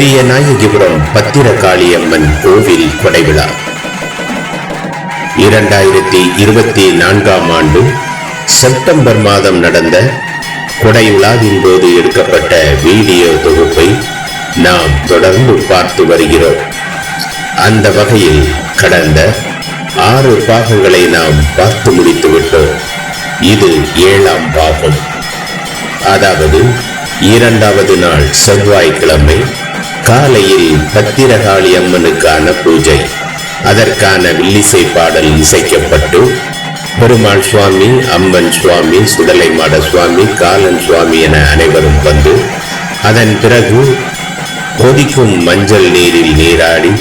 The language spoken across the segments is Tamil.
பெரிய நாயகிபுரம் பத்திரகாளியம்மன் கோவில் கொடைவிழா. இரண்டாயிரத்தி இருபத்தி நான்காம் ஆண்டு செப்டம்பர் மாதம் நடந்த கொடைவிழாவின் போது எடுக்கப்பட்ட வீடியோ தொகுப்பை நாம் தொடர்ந்து பார்த்து வருகிறோம். அந்த வகையில் கடந்த ஆறு பாகங்களை நாம் பார்த்து முடித்து விட்டோம். இது ஏழாம் பாகம். அதாவது இரண்டாவது நாள் செவ்வாய்க்கிழமை காலையில் பத்திரகாளி அம்மனுக்கான பூஜை. அதற்கான வில்லிசை பாடல் இசைக்கப்பட்டு பெருமாள் சுவாமி அம்மன் சுவாமி சுடலை மாட சுவாமி காலன் சுவாமி என அனைவரும் வந்து அதன் பிறகு கொதிக்கும் மஞ்சள் நீரில் நீராடி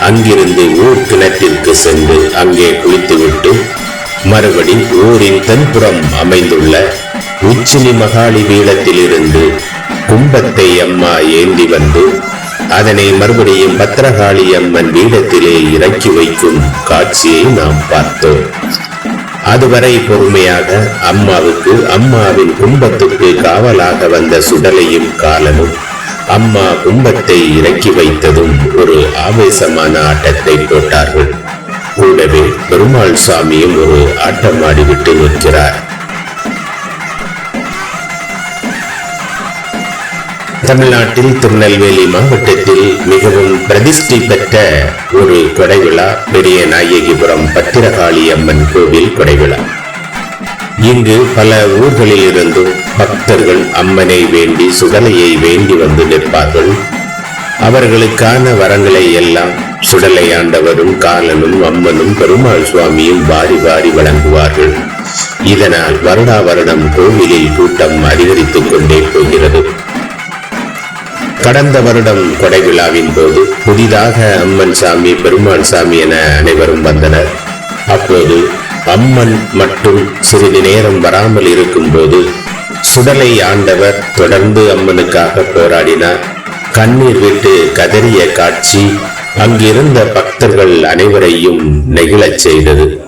அங்கிருந்து ஊர் கிணற்றிற்கு சென்று அங்கே குளித்துவிட்டு மறுபடி ஊரின் தென்புறம் அமைந்துள்ள உச்சினி மகாளி பீடத்திலிருந்து கும்பத்தை அம்மா ஏந்தி வந்து அதனை மறுபடியும் பத்திரகாளி அம்மன் பீடத்திலே இறக்கி வைக்கும் காட்சியை நாம் பார்த்தோம். அதுவரை பொறுமையாக அம்மாவுக்கு அம்மாவின் கும்பத்துக்கு காவலாக வந்த சுடலையும் காலனும் அம்மா கும்பத்தை இறக்கி வைத்ததும் ஒரு ஆவேசமான ஆட்டத்தை போட்டார்கள். கூடவே பெருமாள் சாமியும் ஒரு ஆட்டமாடிவிட்டு நிற்கிறார். தமிழ்நாட்டில் திருநெல்வேலி மாவட்டத்தில் மிகவும் பிரதிஷ்டை பெற்ற ஒரு கொடைவிழா பெரிய நாயகிபுரம் பத்திரகாளி அம்மன் கோவில் கொடைவிழா. இங்கு பல ஊர்களில் இருந்தும் பக்தர்கள் அம்மனை வேண்டி சுடலையை வேண்டி வந்து நிற்பார்கள். அவர்களுக்கான வரங்களை எல்லாம் சுடலை ஆண்டவரும் காலனும் அம்மனும் பெருமாள் சுவாமியும் வாரி வாரி வழங்குவார்கள். இதனால் வருடா வருடம் கோவிலில் கூட்டம் அதிகரித்துக் கொண்டே போகிறது. கடந்த வருடம் கொடை விழாவின் போது புதிதாக அம்மன் சாமி பெருமாள் சாமி என அனைவரும் வந்தனர். அப்போது அம்மன் மட்டும் சிறிது நேரம் வராமல் இருக்கும்போது சுடலை ஆண்டவர் தொடர்ந்து அம்மனுக்காக போராடினார். கண்ணீர் விட்டு கதறிய காட்சி அங்கிருந்த பக்தர்கள் அனைவரையும் நெகிழச் செய்தது.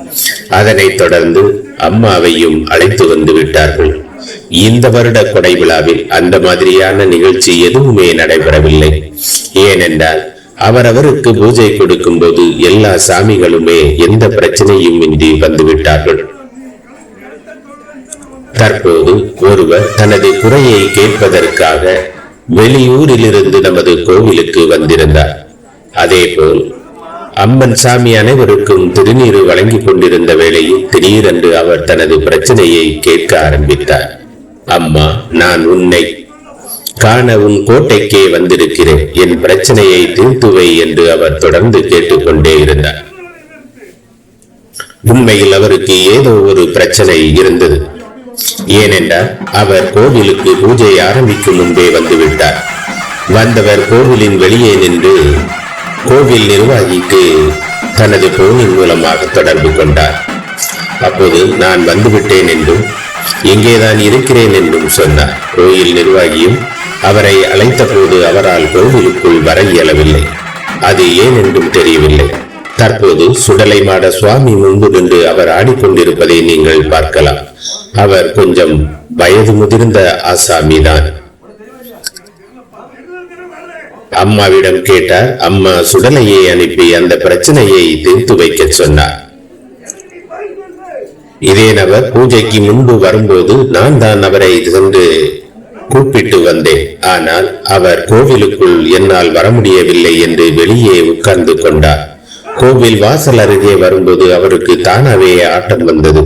அதனைத் தொடர்ந்து அம்மாவையும் அழைத்து வந்து விட்டார்கள். இந்த வருட கொடை விழாவில் அந்த மாதிரியான நிகழ்ச்சி எதுவுமே நடைபெறவில்லை. ஏனென்றால் அவரவருக்கு பூஜை கொடுக்கும் போது எல்லா சாமிகளுமே எந்த பிரச்சனையும் இன்றி வந்துவிட்டார்கள். தற்போது ஒருவர் தனது குறையை கேட்பதற்காக வெளியூரிலிருந்து நமது கோவிலுக்கு வந்திருந்தார். அதேபோல் அம்மன் சாமி அனைவருக்கும் திருநீர் வழங்கிக் கொண்டிருந்த வேளையில் திடீரென்று அவர் தனது பிரச்சனையை கேட்க ஆரம்பித்தார். அம்மா நான் உன்னை காண உன் கோட்டைக்கே வந்திருக்கிறேன். என் பிரச்சனையை தீர்த்துவை என்று அவர் தொடர்ந்து கேட்டுக்கொண்டே இருந்தார். உண்மையில் அவருக்கு ஏதோ ஒரு பிரச்சனை இருந்தது. ஏனென்றால் அவர் கோவிலுக்கு பூஜை ஆரம்பிக்கும் முன்பே வந்துவிட்டார். வந்தவர் கோவிலின் வெளியே நின்று கோவில் நிர்வாகிக்கு தனது போனின் மூலமாக தொடர்பு கொண்டார். அப்போது நான் வந்துவிட்டேன் என்றும் எங்கே தான் இருக்கிறேன் என்றும் சொன்னார். கோயில் நிர்வாகியும் அவரை அழைத்த போது அவரால் கோவிலுக்குள் வர இயலவில்லை அது ஏன் என்றும் தெரியவில்லை. தற்போது சுடலை மாட சுவாமி முன்பு நின்று அவர் ஆடிக்கொண்டிருப்பதை நீங்கள் பார்க்கலாம். அவர் கொஞ்சம் வயது முதிர்ந்த ஆசாமிதான். அம்மாவிடம் கேட்டார் அம்மா சுடலையை அனுப்பி அந்த பிரச்சனையை தீர்த்து வைக்க சொன்னார். இதே நபர் பூஜைக்கு முன்பு வரும்போது நான் தான் அவரை சென்று கூப்பிட்டு வந்தேன். ஆனால் அவர் கோவிலுக்குள் என்னால் வர முடியவில்லை என்று வெளியே உட்கார்ந்து கொண்டார். கோவில் வாசல் அருகே வரும்போது அவருக்கு தானாவே ஆட்டம் வந்தது.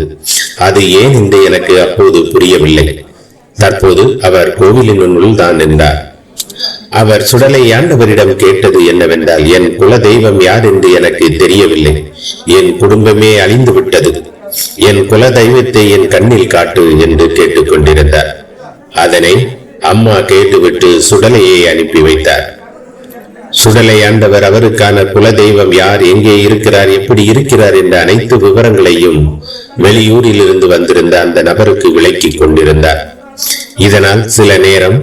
அது ஏன் என்று எனக்கு அப்போது புரியவில்லை. தற்போது அவர் கோவிலினுள் தான் நின்றார். அவர் சுடலை ஆண்டவரிடம் கேட்டது என்னவென்றால் என் குல தெய்வம் யார் என்று எனக்கு தெரியவில்லை. என் குடும்பமே அழிந்து விட்டது என் குல தெய்வத்தை என் கண்ணில் காட்டு என்று கேட்டுக்கொண்டிருந்தார். அதனை அம்மா கேட்டுவிட்டு சுடலையை அனுப்பி வைத்தார். சுடலை ஆண்டவர் அவருக்கான குல தெய்வம் யார் எங்கே இருக்கிறார் எப்படி இருக்கிறார் என்ற அனைத்து விவரங்களையும் வெளியூரில் இருந்து வந்திருந்த அந்த நபருக்கு விளக்கி கொண்டிருந்தார். இதனால் சில நேரம்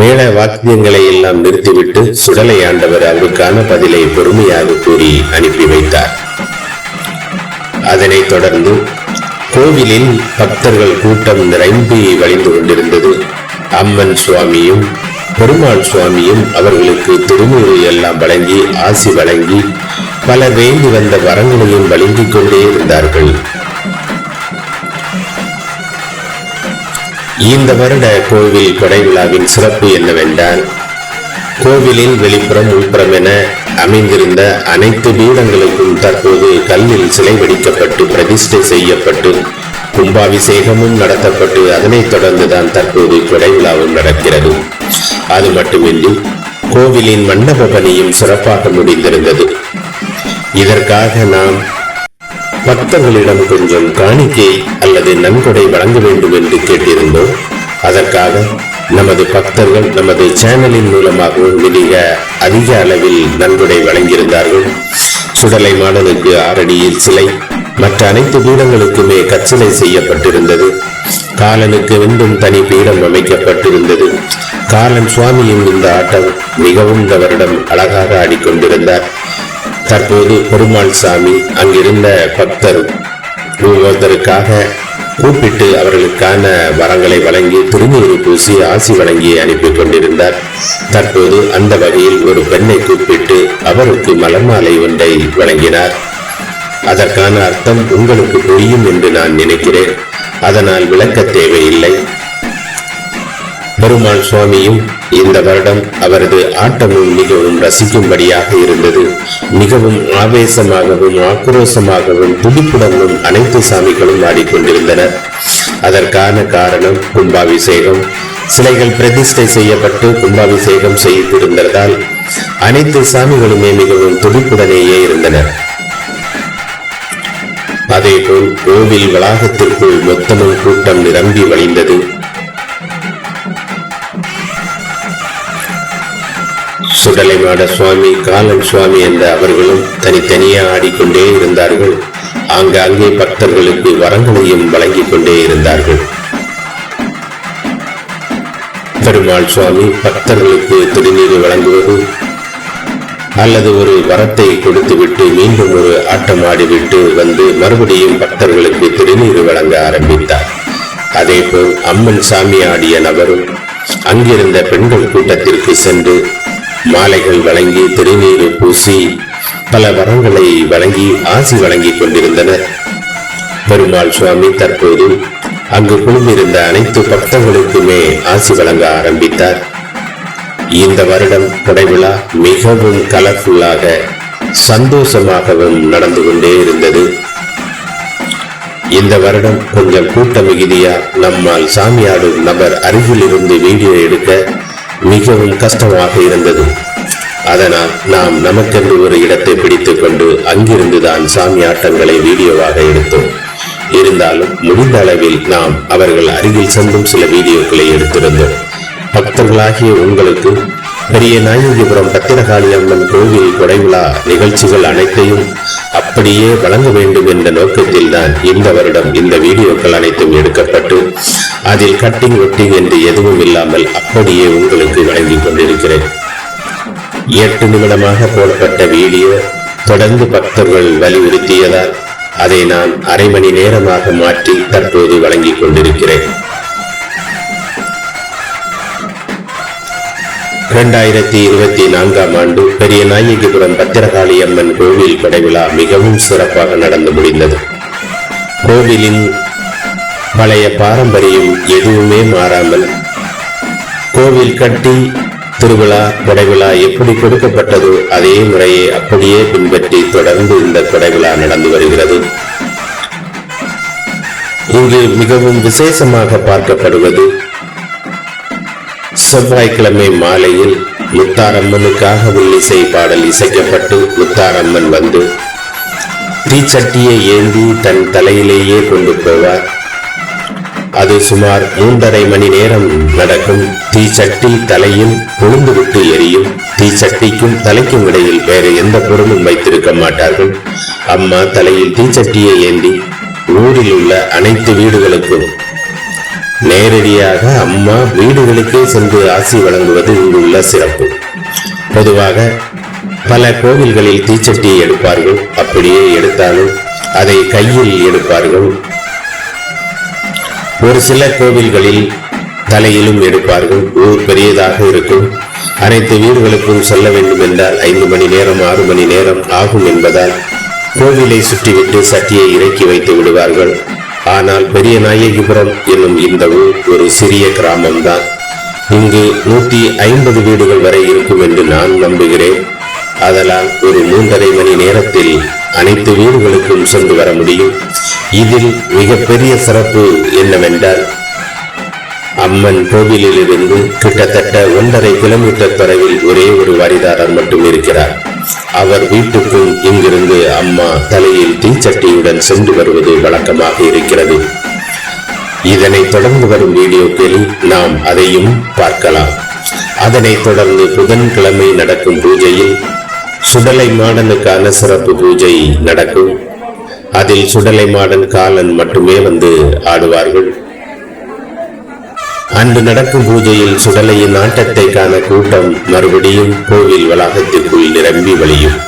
மேல வாக்கியங்களை எல்லாம் நிறுத்திவிட்டு சுடலை ஆண்டவர் அவருக்கான பதிலை பொறுமையாக கூறி அனுப்பி வைத்தார். அதனைத் தொடர்ந்து கோவிலில் பக்தர்கள் கூட்டம் நிறைந்து வழிந்து கொண்டிருந்தது. அம்மன் சுவாமியும் பெருமாள் சுவாமியும் அவர்களுக்கு திருநூறு எல்லாம் வழங்கி ஆசி வழங்கி பலர் வேண்டி வந்த வரங்களையும் வழங்கிக் கொண்டே இருந்தார்கள். இந்த வருட கோவில் கொடை விழாவின் சிறப்பு என்னவென்றால் கோவிலின் வெளிப்புறம் உள்புறம் என அமைந்திருந்த அனைத்து பீடங்களுக்கும் தற்போது கல்லில் சிலை வடிக்கப்பட்டு பிரதிஷ்டை செய்யப்பட்டு கும்பாபிஷேகமும் நடத்தப்பட்டு அதனைத் தொடர்ந்துதான் தற்போது கொடை விழாவும் நடக்கிறது. அது மட்டுமின்றி கோவிலின் மண்டப பணியும் சிறப்பாக முடிந்திருந்தது. இதற்காக நாம் பக்தர்களிடம் கொஞ்சம் காணிக்கை அல்லது நன்கொடை வழங்க வேண்டும் என்று கேட்டிருந்தோம். அதற்காக நமது பக்தர்கள் நமது சேனலின் மூலமாகவும் மிக அதிக அளவில் நன்கொடை வழங்கியிருந்தார்கள். சுடலை மாடனுக்கு ஆரடியில் சிலை மற்ற அனைத்து பீடங்களுக்குமே கற்சிலை செய்யப்பட்டிருந்தது. காலனுக்கு வென்றும் தனி பீடம் அமைக்கப்பட்டிருந்தது. காலன் சுவாமியின் இந்த ஆட்டம் மிகவும் இந்த வருடம் அழகாக ஆடிக்கொண்டிருந்தார். தற்போது பெருமாள் சாமி அங்கிருந்த பக்தர் ஒவ்வொருத்தருக்காக கூப்பிட்டு அவர்களுக்கான வரங்களை வழங்கி திருநீறு பூசி ஆசி வழங்கி அனுப்பி கொண்டிருந்தார். தற்போது அந்த வகையில் ஒரு பெண்ணை கூப்பிட்டு அவருக்கு மலர் மாலை ஒன்றை வழங்கினார். அதற்கான அர்த்தம் உங்களுக்கு புரியும் என்று நான் நினைக்கிறேன். அதனால் விளக்க தேவையில்லை. பெருமாள் சுவாமியும் இந்த வருடம் அவரது ஆட்டமும் மிகவும் ரசிக்கும்படியாக இருந்தது. மிகவும் ஆவேசமாகவும் ஆக்ரோசமாகவும் துடிப்புடனும் அனைத்து சாமிகளும் ஆடிக்கொண்டிருந்தனர். அதற்கான காரணம் கும்பாபிஷேகம். சிலைகள் பிரதிஷ்டை செய்யப்பட்டு கும்பாபிஷேகம் செய்திருந்ததால் அனைத்து சாமிகளுமே மிகவும் துடிப்புடனேயே இருந்தனர். அதேபோல் கோவில் வளாகத்திற்குள் மொத்தமும் கூட்டம் நிரம்பி வழிந்தது. சுடலைமாட சுவாமி காலன் சுவாமி என்ற அவர்களும் தனித்தனியே ஆடிக்கொண்டே இருந்தார்கள். ஆங்காங்கே பக்தர்களுக்கு வரங்களையும் வழங்கிக் கொண்டே இருந்தார்கள். பெருமாள் சுவாமி பக்தர்களுக்கு திருநீர் வழங்குவது அல்லது ஒரு வரத்தை கொடுத்துவிட்டு மீண்டும் ஒரு ஆட்டம் ஆடிவிட்டு வந்து மறுபடியும் பக்தர்களுக்கு திருநீர் வழங்க ஆரம்பித்தார். அதேபோல் அம்மன் சாமி ஆடிய நபரும் அங்கிருந்த பெண்கள் கூட்டத்திற்கு சென்று மாலைகள் வழங்கி திருநீர் பூசி பல வரங்களை வழங்கி ஆசி வழங்கி கொண்டிருந்தனர் பெருமாள் சுவாமி தற்போது அங்கு குழுமிருந்த அனைத்து பக்தர்களுக்குமே ஆசி வழங்க ஆரம்பித்தார். இந்த வருடம் கொடைவிழா மிகவும் கலர்ஃபுல்லாக சந்தோஷமாகவும் நடந்து கொண்டே இருந்தது. இந்த வருடம் கொஞ்சம் கூட்ட மிகுதியா நம்மால் சாமியாடும் நபர் அருகில் இருந்து வீடியோ எடுக்க மிகவும் கஷ்டமாக இருந்தது. அதனால் நாம் நமக்கென்று ஒரு இடத்தை பிடித்துக் கொண்டு அங்கிருந்துதான் சாமி ஆட்டங்களை வீடியோவாக எடுத்தோம். இருந்தாலும் முடிந்த அளவில் நாம் அவர்கள் அருகில் சென்றும் சில வீடியோக்களை எடுத்திருந்தோம். பக்தர்களாகிய உங்களுக்கு பெரிய நாயகிபுரம் பத்திரகாளி அம்மன் கோவில் கொடைவிழா நிகழ்ச்சிகள் அனைத்தையும் அப்படியே வழங்க வேண்டும் என்ற நோக்கத்தில் தான் இந்த வருடம் இந்த வீடியோக்கள் அனைத்தும் எடுக்கப்பட்டு அதில் கட்டிங் ஒட்டிங் என்று எதுவும் இல்லாமல் அப்படியே உங்களுக்கு வழங்கிக் கொண்டிருக்கிறேன். எட்டு நிமிடமாக போடப்பட்ட வீடியோ தொடர்ந்து பக்தர்கள் வலியுறுத்தியதால் அதை நான் அரை மணி நேரமாக மாற்றி தற்போது வழங்கிக் கொண்டிருக்கிறேன். இரண்டாயிரத்தி இருபத்தி நான்காம் ஆண்டு பெரிய நாயகிபுரம் பத்திரகாளி அம்மன் கோவில் கொடைவிழா மிகவும் சிறப்பாக நடந்து முடிந்தது. கோவிலின் பழைய பாரம்பரியம் எதுவுமே மாறாமல். கோவில் கட்டி திருவிழா கொடைவிழா எப்படி கொடுக்கப்பட்டதோ அதே முறையை அப்படியே பின்பற்றி தொடர்ந்து இந்த கொடைவிழா நடந்து வருகிறது. இங்கு மிகவும் விசேஷமாக பார்க்கப்படுவது செவ்வாய்க்கிழமை மாலையில் முத்தாரம்மனுக்காக உள்ளிசை பாடல் இசைக்கப்பட்டு முத்தாரம்மன் வந்து தீச்சட்டியை ஏந்தி தன் தலையிலேயே கொண்டு போவார். அது சுமார் மூன்றரை மணி நேரம் நடக்கும். தீச்சட்டி தலையில் கொழுந்து விட்டு எரியும். தீச்சட்டிக்கும் தலைக்கும் இடையில் வேறு எந்த பொருளும் வைத்திருக்க மாட்டார்கள். அம்மா தலையில் தீச்சட்டியை ஏந்தி ஊரில் உள்ள அனைத்து வீடுகளுக்கும் நேரடியாக அம்மா வீடுகளுக்கே சென்று ஆசி வழங்குவது இங்குள்ள சிறப்பு. பொதுவாக பல கோவில்களில் தீச்சட்டியை எடுப்பார்கள். அப்படியே எடுத்தாலும் அதை கையில் எடுப்பார்கள். ஒரு சில கோவில்களில் தலையிலும் எடுப்பார்கள். ஊர் பெரியதாக இருக்கும். அனைத்து வீடுகளுக்கும் செல்ல வேண்டும் என்றால் ஐந்து மணி நேரம் ஆறு மணி நேரம் ஆகும் என்பதால் கோவிலை சுற்றிவிட்டு சட்டியை இறக்கி வைத்து விடுவார்கள். ஆனால் பெரிய நாயகிபுரம் என்னும் இந்த ஊர் ஒரு சிறிய கிராமம்தான். இங்கு நூற்றி ஐம்பது வீடுகள் வரை இருக்கும் என்று நான் நம்புகிறேன். அதனால் ஒரு மூன்றரை மணி நேரத்தில் அனைத்து வீடுகளுக்கும் சென்று வர முடியும். இதில் மிகப்பெரிய சிறப்பு என்னவென்றால் அம்மன் கோவிலிலிருந்து கிட்டத்தட்ட ஒன்றரை கிலோமீட்டர் தொலைவில் ஒரே ஒரு வரிதாரர் மட்டும் இருக்கிறார். அவர் வீட்டுக்கும் இங்கிருந்து அம்மா தலையில் தீச்சட்டியுடன் சென்று வருவது வழக்கமாக இருக்கிறது. இதனை தொடர்ந்து வரும் வீடியோக்களில் நாம் அதையும் பார்க்கலாம். அதனைத் தொடர்ந்து புதன்கிழமை நடக்கும் பூஜையில் சுடலை மாடனுக்கான சிறப்பு பூஜை நடக்கும். அதில் சுடலை மாடன் காலன் மட்டுமே வந்து ஆடுவார்கள். அன்று நடக்கும் பூஜையில் சுடலையின் ஆட்டத்தை காண கூட்டம் மறுபடியும் கோவில் வளாகத்திற்குள் நிரம்பி வழியும்.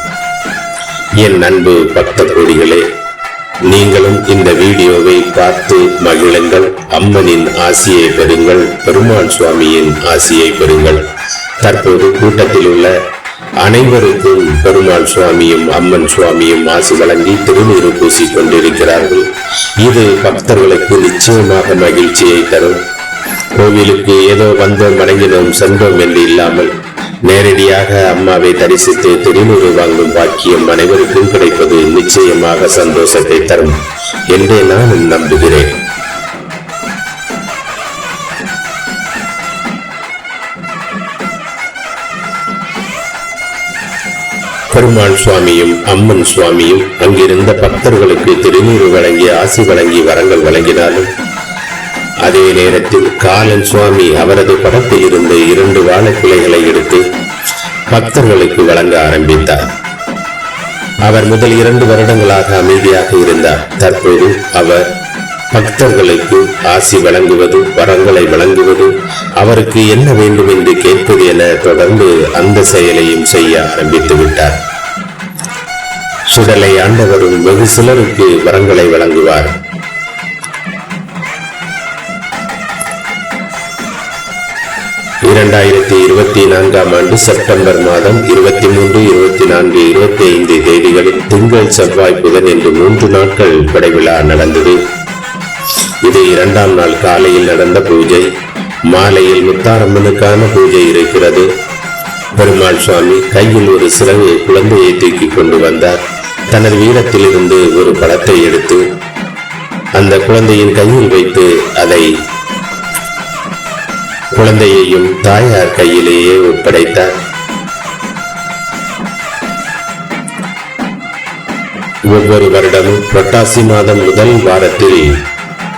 என் அன்பு பக்த கோடிகளே நீங்களும் இந்த வீடியோவை பார்த்து மகிழுங்கள். அம்மனின் ஆசியை பெறுங்கள். பெருமாள் சுவாமியின் ஆசியை பெறுங்கள். தற்போது கூட்டத்தில் உள்ள அனைவருக்கும் பெருமாள் சுவாமியும் அம்மன் சுவாமியும் ஆசி வழங்கி திருநீர் பூசிக் கொண்டிருக்கிறார்கள் இது பக்தர்களுக்கு நிச்சயமாக மகிழ்ச்சியை தரும். கோவிலுக்கு ஏதோ வந்தோம் வணங்கினோம் சென்றோம் என்று இல்லாமல் நேரடியாக அம்மாவை தரிசித்து திருநூறு வாங்கும் பாக்கியம் அனைவருக்கும் கிடைப்பது நிச்சயமாக சந்தோஷத்தை தரும் என்றே நான் நம்புகிறேன். பெருமாள் சுவாமியும் அம்மன் சுவாமியும் அங்கிருந்த பக்தர்களுக்கு திருநீர் வழங்கி ஆசி வழங்கி வரங்கள் வழங்கினாலும் அதே நேரத்தில் காலன் சுவாமி அவரது படத்தில் இருந்து இரண்டு வாழைக்கிளைகளை எடுத்து பக்தர்களுக்கு வழங்க ஆரம்பித்தார். அவர் முதல் இரண்டு வருடங்களாக அமைதியாக இருந்தார். தற்போது அவர் பக்தர்களுக்கு ஆசி வழங்குவது வரங்களை வழங்குவது அவருக்கு என்ன வேண்டும் என்று கேட்பது என தொடர்ந்து அந்த செயலையும் செய்ய ஆரம்பித்து விட்டார். சுடலை ஆண்டவரும் வெகு சிலருக்கு வரங்களை வழங்குவார். இரண்டாயிரத்தி இருபத்தி நான்காம் ஆண்டு செப்டம்பர் மாதம் இருபத்தி மூன்று இருபத்தி நான்கு இருபத்தி ஐந்து தேதிகளில் திங்கள் செவ்வாய் புதன் என்று மூன்று நாட்கள் படைவிழா நடந்தது. இது இரண்டாம் நாள் காலையில் நடந்த பூஜை. மாலையில் முத்தாரம்மனுக்கான பூஜை இருக்கிறது. பெருமாள் சுவாமி கையில் ஒரு சிறகு குழந்தையை தூக்கி கொண்டு வந்தார். தனது வீரத்திலிருந்து ஒரு படத்தை எடுத்து அந்த குழந்தையின் கையில் வைத்து அதை குழந்தையையும் தாயார் கையிலேயே ஒப்படைத்தார். ஒவ்வொரு வருடமும் புரட்டாசி மாதம் முதல் வாரத்தில்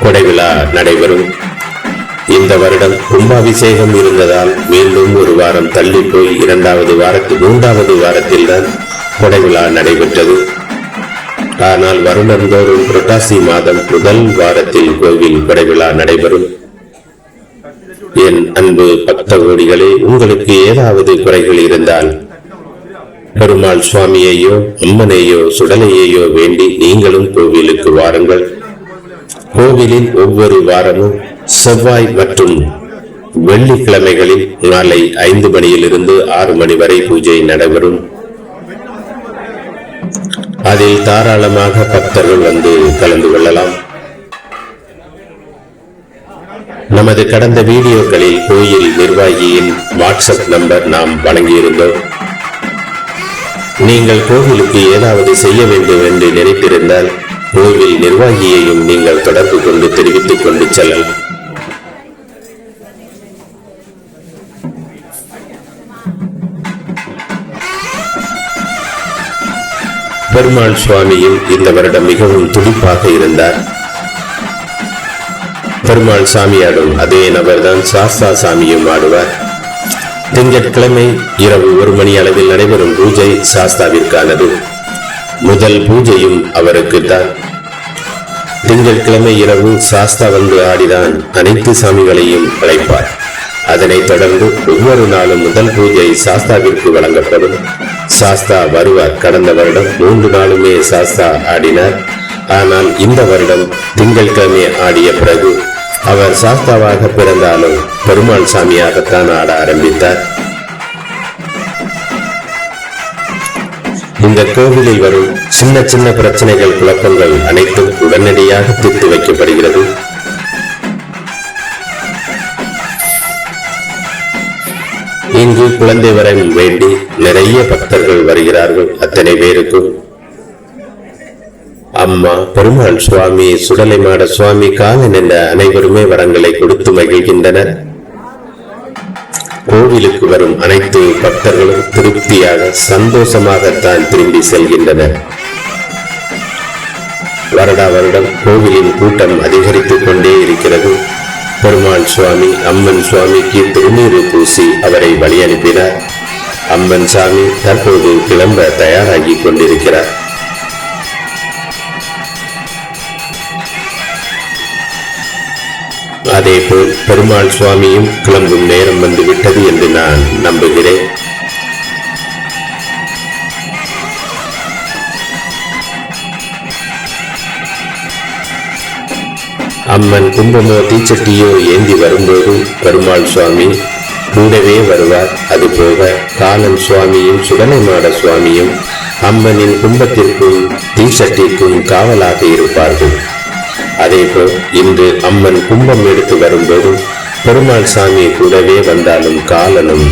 கொடைவிழா நடைபெறும். இந்த வருடம் கும்பாபிஷேகம் இருந்ததால் மீண்டும் ஒரு வாரம் தள்ளி போய் இரண்டாவது வாரத்தில் மூன்றாவது வாரத்தில் தான் கொடைவிழா நடைபெற்றது. ஆனால் வருடந்தோறும் புரட்டாசி மாதம் முதல் வாரத்தில் கோவில் கொடைவிழா நடைபெறும். என் அன்பு பக்த கோடிகளே உங்களுக்கு ஏதாவது குறைகள் இருந்தால் பெருமாள் சுவாமியையோ அம்மனையோ சுடலையையோ வேண்டி நீங்களும் கோவிலுக்கு வாருங்கள். கோவிலில் ஒவ்வொரு வாரமும் செவ்வாய் மற்றும் வெள்ளிக்கிழமைகளில் மாலை ஐந்து மணியிலிருந்து ஆறு மணி வரை பூஜை நடைபெறும். அதில் தாராளமாக பக்தர்கள் வந்து கலந்து கொள்ளலாம். நமது கடந்த வீடியோக்களில் கோயில் நிர்வாகியின் வாட்ஸ்அப் நம்பர் நாம் வழங்கியிருந்தோம். நீங்கள் கோவிலுக்கு ஏதாவது செய்ய வேண்டும் என்று நினைத்திருந்தால் கோவில் நிர்வாகியையும் நீங்கள் தொடர்பு கொண்டு தெரிவித்துக் கொண்டு செல்லலாம். பெருமாள் சுவாமியும் இந்த வருடம் மிகவும் துடிப்பாக இருந்தார். பெருமாள் சாமியாடும் அதே நபர்தான் சாஸ்தா சாமியும் ஆடுவார். திங்கட்கிழமை இரவு ஒரு மணி அளவில் நடைபெறும் பூஜை சாஸ்தாவிற்கானது. முதல் பூஜையும் அவருக்கு தான். திங்கட்கிழமை இரவு சாஸ்தா வந்து ஆடிதான் அனைத்து சாமிகளையும் அழைப்பார். அதனைத் தொடர்ந்து ஒவ்வொரு நாளும் முதல் பூஜை சாஸ்தாவிற்கு வழங்கப்படும். சாஸ்தா வருவார். கடந்த வருடம் மூன்று நாளுமே சாஸ்தா ஆடினார். ஆனால் இந்த வருடம் திங்கட்கிழமை ஆடிய பிறகு அவர் சாஸ்தாவாக பிறந்தாலும் பெருமாள் சாமியாகத்தான் ஆட ஆரம்பித்தார். இந்த கோவிலில் வரும் சின்ன சின்ன பிரச்சனைகள் குழப்பங்கள் அனைத்தும் உடனடியாக தீர்த்து வைக்கப்படுகிறது. இங்கு குழந்தை வரம் வேண்டி நிறைய பக்தர்கள் வருகிறார்கள். அத்தனை பேருக்கும். அம்மா பெருமாள் சுவாமி சுடலை மாட சுவாமி காலன் என்ற அனைவருமே வரங்களை கொடுத்து மகிழ்கின்றனர். கோவிலுக்கு வரும் அனைத்து பக்தர்களும் திருப்தியாக சந்தோஷமாகத்தான் திரும்பி செல்கின்றனர். வருடா வருடம் கோவிலின் கூட்டம் அதிகரித்துக் கொண்டே இருக்கிறது. பெருமாள் சுவாமி அம்மன் சுவாமிக்கு திருநீரை பூசி அவரை வழி அனுப்பினார் அம்மன் சாமி தற்போது கிளம்ப தயாராகி கொண்டிருக்கிறார். அதேபோல் பெருமாள் சுவாமியும் கிளம்பும் நேரம் வந்து விட்டது என்று நான் நம்புகிறேன். அம்மன் கும்பமோ தீச்சட்டியோ ஏந்தி வரும்போது பெருமாள் சுவாமி கூடவே வருவார். அதுபோக காலன் சுவாமியும் சுடனைமாட சுவாமியும் அம்மனின் கும்பத்திற்கும் தீச்சட்டிக்கும் காவலாக இருப்பார்கள். அதேபோல் இன்று அம்மன் கும்பம் எடுத்து வரும்போது பெருமாள் சாமி கூடவே வந்தாலும் காலனும்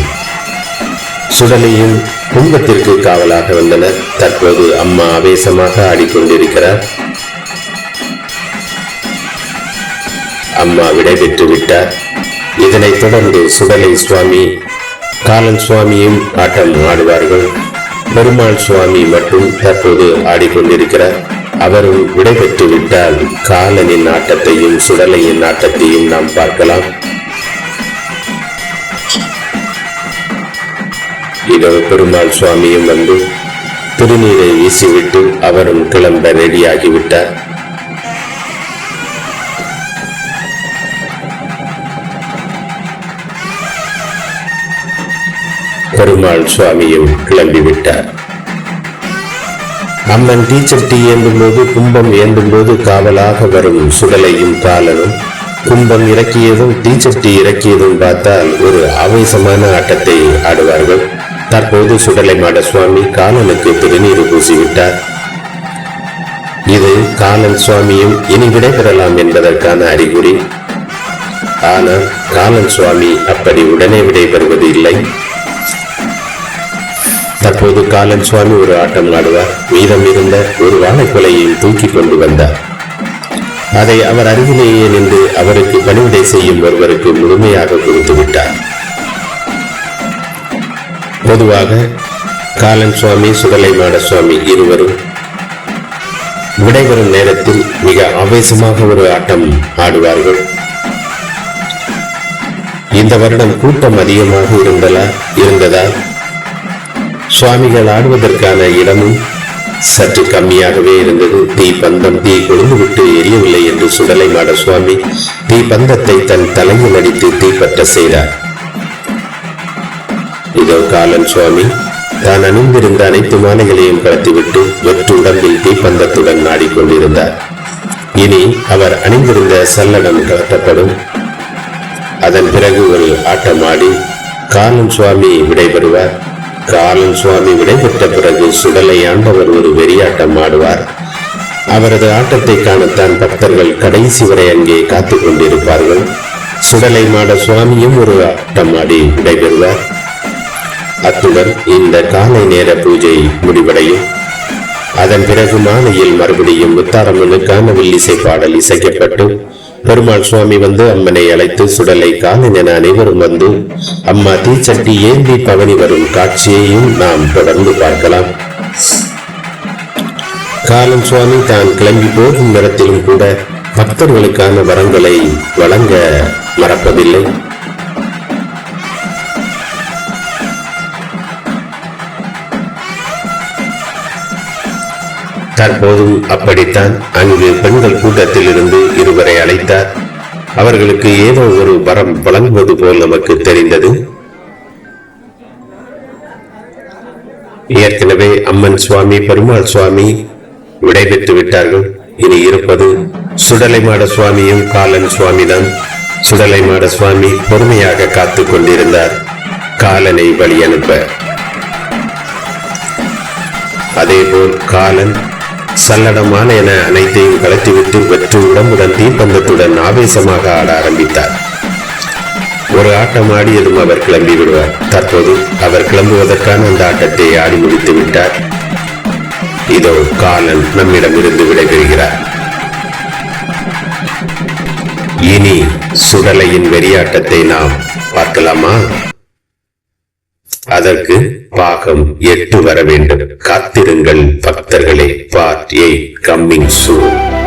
சுடலையும் கும்பத்திற்கு காவலாக வந்தனர். தற்போது அம்மா ஆவேசமாக ஆடிக்கொண்டிருக்கிறார். அம்மா விடைபெற்று விட்டார் இதனைத் தொடர்ந்து சுடலை சுவாமி காலன் சுவாமியும் ஆட்டம் ஆடுவார்கள். பெருமாள் சுவாமி மட்டும் தற்போது ஆடிக்கொண்டிருக்கிறார். அவரும் விடைபெற்று விட்டால் காலனின் ஆட்டத்தையும் சுடலையின் ஆட்டத்தையும் நாம் பார்க்கலாம். இதோ பெருமாள் சுவாமியும் வந்து திருநீரை வீசிவிட்டு அவரும் கிளம்ப ரெடியாகிவிட்டார் பெருமாள் சுவாமியும் கிளம்பிவிட்டார் அம்மன் தீச்சட்டி ஏந்தும் போது கும்பம் ஏந்தும் போது காவலாக வரும் சுடலையும் காலனும் கும்பம் இறக்கியதும் தீச்சட்டி இறக்கியதும் பார்த்தால் ஒரு ஆவேசமான ஆட்டத்தை ஆடுவார்கள். தற்போது சுடலை மாட சுவாமி காலனுக்கு திருநீர் பூசிவிட்டார். இது காலன் சுவாமியும் இனி விடைபெறலாம் என்பதற்கான அறிகுறி. ஆனால் காலன் சுவாமி அப்படி உடனே விடைபெறுவது இல்லை. தற்போது காலன் சுவாமி ஒரு ஆட்டம் ஆடுவார். மீதம் இருந்த ஒரு வாழைக்குலையையும் தூக்கி கொண்டு வந்தார். அதை அவர் அருகிலேயே நின்று அவருக்கு பணிவிடை செய்யும் ஒருவருக்கு முழுமையாக கொடுத்து விட்டார். பொதுவாக காலன் சுவாமி சுடலை மாட சுவாமி இருவரும் விடைபெறும் நேரத்தில் மிக ஆவேசமாக ஒரு ஆட்டம் ஆடுவார்கள். இந்த வருடம் கூட்டம் அதிகமாக இருந்ததா? இருந்ததால் சுவாமிகள் ஆடுவதற்கான இடமும் சற்று கம்மியாகவே இருந்தது. தீ பந்தம் தீ கொழுந்து விட்டு எரியவில்லை என்று சுடலை மாட சுவாமி தீ பந்தத்தை தன் தலையில் அடித்து தீப்பற்ற செய்தார். இதோ காலன் சுவாமி தான் அணிந்திருந்த அனைத்து மாலைகளையும் கடத்திவிட்டு வெற்று உடம்பில் தீப்பந்தத்துடன் நாடிக்கொண்டிருந்தார். இனி அவர் அணிந்திருந்த சல்லடம் கலத்தப்படும். அதன் பிறகு ஒரு ஆட்டமாடி காலன் சுவாமி விடைபெறுவார். காலன் சுவாமி விடைபெற்ற பிறகு சுடலை ஆண்டவர் ஒரு வெறியாட்டம் ஆடுவார். அவரது ஆட்டத்தை காணத்தான் பக்தர்கள் கடைசி வரை அங்கே காத்துக் கொண்டிருப்பார்கள். சுடலை மாட சுவாமியும் ஒரு ஆட்டம் ஆடி விடைபெறுவார். அத்துடன் இந்த காலை நேர பூஜை முடிவடையும். அதன் பிறகு மாலையில் மறுபடியும் முத்தாரம்மனுக்கான வில்லிசை பாடல் இசைக்கப்பட்டு பெருமாள் சுவாமி வந்து அம்மனை அழைத்து சுடலை காலன் என அனைவரும் வந்து அம்மா தீச்சட்டி ஏந்தி பவனி வரும் காட்சியையும் நாம் தொடர்ந்து பார்க்கலாம். காலன் சுவாமி தான் கிளம்பி போகும் நேரத்திலும் கூட பக்தர்களுக்கான வரங்களை வழங்க சென்றார் போதும். அப்படித்தான் அங்கு பெண்கள் கூட்டத்தில் இருந்து இருவரை அழைத்தார். அவர்களுக்கு ஏதோ ஒரு வரம் வழங்குவது போல் நமக்கு தெரிந்தது. ஏற்கனவே அம்மன் சுவாமி பெருமாள் சுவாமி விடைபெற்று விட்டார்கள். இனி இருப்பது சுடலைமாட சுவாமியும் காலன் சுவாமிதான். சுடலைமாட சுவாமி பொறுமையாக காத்து கொண்டிருந்தார். காலனை வழி அனுப்ப அதேபோல் காலன் சல்லடமான என அனைத்தையும் கலத்திவிட்டு வெற்று உடம்புடன் தீப்பந்தத்துடன் ஆவேசமாக ஆட ஆரம்பித்தார். ஒரு ஆட்டம் ஆடியதும் அவர் கிளம்பி விடுவார். தற்போது அவர் கிளம்புவதற்கான அந்த ஆட்டத்தை ஆடி முடித்து விட்டார். இதோ காலன் நம்மிடமிருந்து விடைபெறுகிறார். இனி சுடலையின் வெறியாட்டத்தை நாம் பார்க்கலாமா? அதற்கு பாகம் எட்டு வர வேண்டும் காத்திருங்கள் பக்தர்களே பார்ட் எயிட் கம்மிங் சூன்.